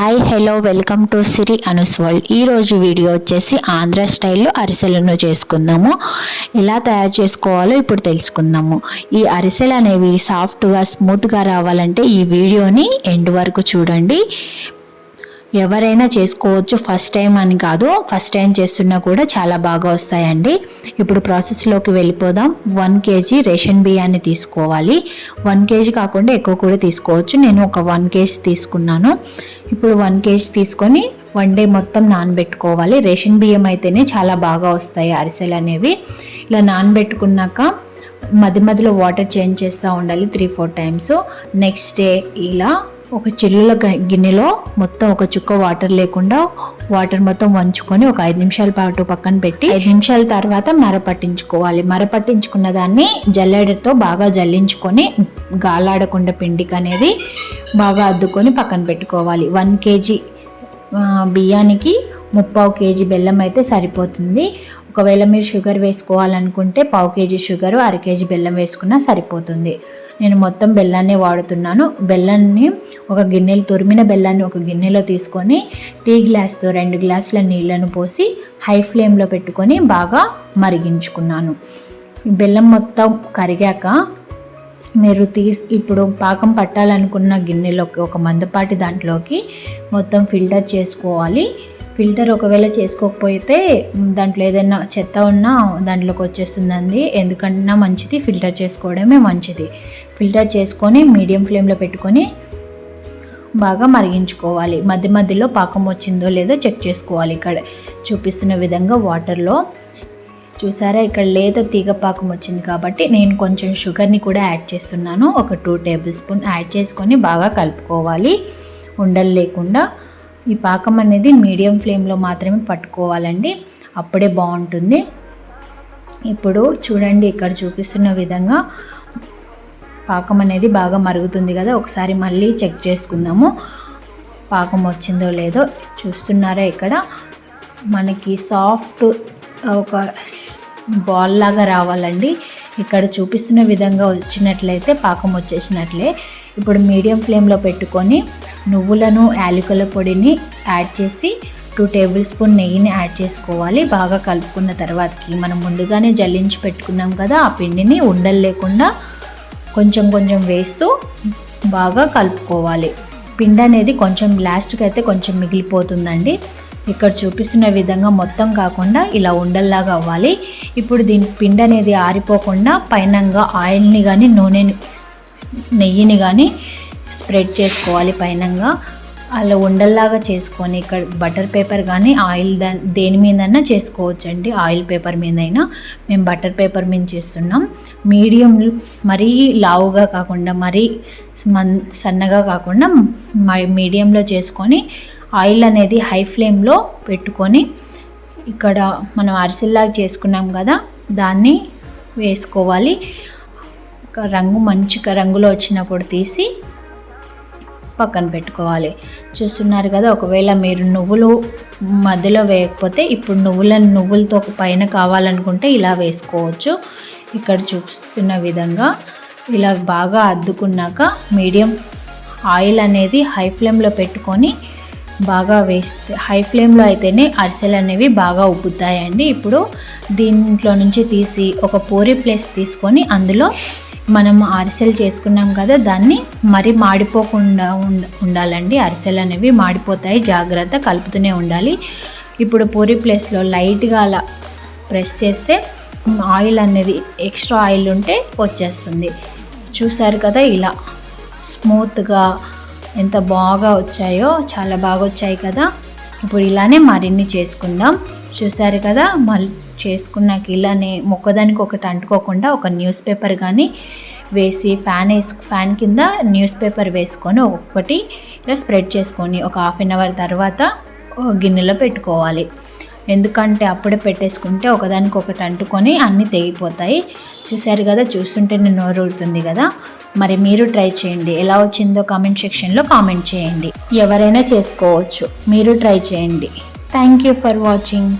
Hi hello welcome to Siri అనుస్ world ఈరోజు video వచ్చేసి ఆంధ్ర స్టైల్లో అరిసెలను చేసుకుందాము. ఎలా తయారు చేసుకోవాలో ఇప్పుడు తెలుసుకుందాము. ఈ అరిసెలు అనేవి సాఫ్ట్గా స్మూత్గా రావాలంటే ఈ వీడియోని ఎండ్ వరకు చూడండి. ఎవరైనా చేసుకోవచ్చు ఫస్ట్ టైం అని కాదు. ఫస్ట్ టైం చేస్తున్నా కూడా చాలా బాగా వస్తాయండి. ఇప్పుడు ప్రాసెస్లోకి వెళ్ళిపోదాం. వన్ కేజీ రేషన్ బియ్యాన్ని తీసుకోవాలి. వన్ కేజీ కాకుండా ఎక్కువ కూడా తీసుకోవచ్చు. నేను ఒక వన్ కేజీ తీసుకున్నాను. ఇప్పుడు వన్ కేజీ తీసుకొని వన్ డే మొత్తం నానబెట్టుకోవాలి. రేషన్ బియ్యం అయితేనే చాలా బాగా వస్తాయి అరిసెలు అనేవి. ఇలా నానబెట్టుకున్నాక మధ్య మధ్యలో వాటర్ చేంజ్ చేస్తూ ఉండాలి three four times. Next day ఇలా ఒక చిల్లుల గిన్నెలో మొత్తం ఒక చుక్క వాటర్ లేకుండా వాటర్ మొత్తం వంచుకొని ఒక ఐదు నిమిషాల పాటు పక్కన పెట్టి ఐదు నిమిషాల తర్వాత మర పట్టించుకోవాలి. మర పట్టించుకున్న దాన్ని జల్లెడతో బాగా జల్లించుకొని గాలాడకుండా పిండికి అనేది బాగా అద్దుకొని పక్కన పెట్టుకోవాలి. వన్ కేజీ బియ్యానికి ముప్పావు కేజీ బెల్లం అయితే సరిపోతుంది. ఒకవేళ మీరు షుగర్ వేసుకోవాలనుకుంటే పావు కేజీ షుగర్ అర కేజీ బెల్లం వేసుకున్నా సరిపోతుంది. నేను మొత్తం బెల్లాన్ని వాడుతున్నాను. బెల్లాన్ని ఒక గిన్నెలు తురిమిన బెల్లాన్ని ఒక గిన్నెలో తీసుకొని టీ గ్లాస్తో రెండు గ్లాసుల నీళ్ళను పోసి హై ఫ్లేమ్లో పెట్టుకొని బాగా మరిగించుకున్నాను. బెల్లం మొత్తం కరిగాక మీరు తీ ఇప్పుడు పాకం పట్టాలనుకున్న గిన్నెలోకి ఒక మందపాటి దాంట్లోకి మొత్తం ఫిల్టర్ చేసుకోవాలి. ఫిల్టర్ ఒకవేళ చేసుకోకపోతే దాంట్లో ఏదైనా చెత్త ఉన్నా దాంట్లోకి వచ్చేస్తుందండి. ఎందుకన్నా మంచిది ఫిల్టర్ చేసుకోవడమే మంచిది. ఫిల్టర్ చేసుకొని మీడియం ఫ్లేమ్లో పెట్టుకొని బాగా మరిగించుకోవాలి. మధ్య మధ్యలో పాకం వచ్చిందో లేదో చెక్ చేసుకోవాలి. ఇక్కడ చూపిస్తున్న విధంగా వాటర్లో చూసారా ఇక్కడ లేత తీగ పాకం వచ్చింది కాబట్టి నేను కొంచెం షుగర్ని కూడా యాడ్ చేస్తున్నాను. ఒక టూ టేబుల్ స్పూన్ యాడ్ చేసుకొని బాగా కలుపుకోవాలి. ఉండలు లేకుండా. ఈ పాకం అనేది మీడియం ఫ్లేమ్లో మాత్రమే పట్టుకోవాలండి. అప్పుడే బాగుంటుంది. ఇప్పుడు చూడండి ఇక్కడ చూపిస్తున్న విధంగా పాకం అనేది బాగా మరుగుతుంది కదా ఒకసారి మళ్ళీ చెక్ చేసుకుందాము. పాకం వచ్చిందో లేదో చూస్తున్నారా ఇక్కడ? మనకి సాఫ్ట్ ఒక బాల్ లాగా రావాలండి. ఇక్కడ చూపిస్తున్న విధంగా వచ్చినట్లయితే పాకం వచ్చేసినట్లే. ఇప్పుడు మీడియం ఫ్లేమ్లో పెట్టుకొని నువ్వులను యాలకుల పొడిని యాడ్ చేసి టూ టేబుల్ స్పూన్ నెయ్యిని యాడ్ చేసుకోవాలి. బాగా కలుపుకున్న తర్వాతకి మనం ముందుగానే జల్లించి పెట్టుకున్నాం కదా ఆ పిండిని ఉండలు లేకుండా కొంచెం కొంచెం వేస్తూ బాగా కలుపుకోవాలి. పిండి అనేది కొంచెం లాస్ట్కి అయితే కొంచెం మిగిలిపోతుందండి. ఇక్కడ చూపిస్తున్న విధంగా మొత్తం కాకుండా ఇలా ఉండల్లాగా అవ్వాలి. ఇప్పుడు దీని పిండి అనేది ఆరిపోకుండా పైనంగా ఆయిల్ని కానీ నూనెని నెయ్యిని కానీ స్ప్రెడ్ చేసుకోవాలి పైనంగా. అలా ఉండల్లాగా చేసుకొని ఇక్కడ బటర్ పేపర్ కానీ ఆయిల్ దా దేని మీదన్నా చేసుకోవచ్చండి. ఆయిల్ పేపర్ మీదైనా మేము బటర్ పేపర్ మీద చేస్తున్నాం. మీడియం మరీ లావుగా కాకుండా మరీ మన్ సన్నగా కాకుండా మీడియంలో చేసుకొని ఆయిల్ అనేది హై ఫ్లేమ్లో పెట్టుకొని ఇక్కడ మనం అరిసెల్లాగా చేసుకున్నాం కదా దాన్ని వేసుకోవాలి. రంగు మంచిగా రంగులో వచ్చినప్పుడు తీసి పక్కన పెట్టుకోవాలి. చూస్తున్నారు కదా ఒకవేళ మీరు నువ్వులు మధ్యలో వేయకపోతే ఇప్పుడు నువ్వులను నువ్వులతో పైన కావాలనుకుంటే ఇలా వేసుకోవచ్చు. ఇక్కడ చూపిస్తున్న విధంగా ఇలా బాగా అద్దుకున్నాక మీడియం ఆయిల్ అనేది హై ఫ్లేమ్లో పెట్టుకొని బాగా వేస్తే హై ఫ్లేమ్లో అయితేనే అరిసెలు అనేవి బాగా ఉబ్బుతాయండి. ఇప్పుడు దీంట్లో నుంచి తీసి ఒక పూరి ప్లేస్ తీసుకొని అందులో మనం అరిసెలు చేసుకున్నాం కదా దాన్ని మరి మాడిపోకుండా ఉండాలండి. అరిసెలు అనేవి మాడిపోతాయి జాగ్రత్త కలుపుతూనే ఉండాలి. ఇప్పుడు పూరి ప్లేస్లో లైట్గా అలా ప్రెస్ చేస్తే ఆయిల్ అనేది ఎక్స్ట్రా ఆయిల్ ఉంటే వచ్చేస్తుంది. చూసారు కదా ఇలా స్మూత్గా ఎంత బాగా వచ్చాయో చాలా బాగా వచ్చాయి కదా. ఇప్పుడు ఇలానే మరిన్ని చేసుకుందాం. చూసారు కదా మళ్ళీ చేసుకున్నాక ఇలానే మొక్కదానికి ఒకటి అంటుకోకుండా ఒక న్యూస్ పేపర్ కానీ వేసి ఫ్యాన్ వేసు ఫ్యాన్ కింద న్యూస్ పేపర్ వేసుకొని ఒక్కొక్కటి ఇలా స్ప్రెడ్ చేసుకొని ఒక హాఫ్ అన్ అవర్ తర్వాత గిన్నెలో పెట్టుకోవాలి. ఎందుకంటే అప్పుడే పెట్టేసుకుంటే ఒకదానికి ఒకటి అంటుకొని అన్నీ తెగిపోతాయి. చూసారు కదా చూస్తుంటే నేను నోరుతుంది కదా. మరి మీరు ట్రై చేయండి. ఎలా వచ్చిందో కామెంట్ సెక్షన్లో కామెంట్ చేయండి. ఎవరైనా చేసుకోవచ్చు. మీరు ట్రై చేయండి. Thank you for watching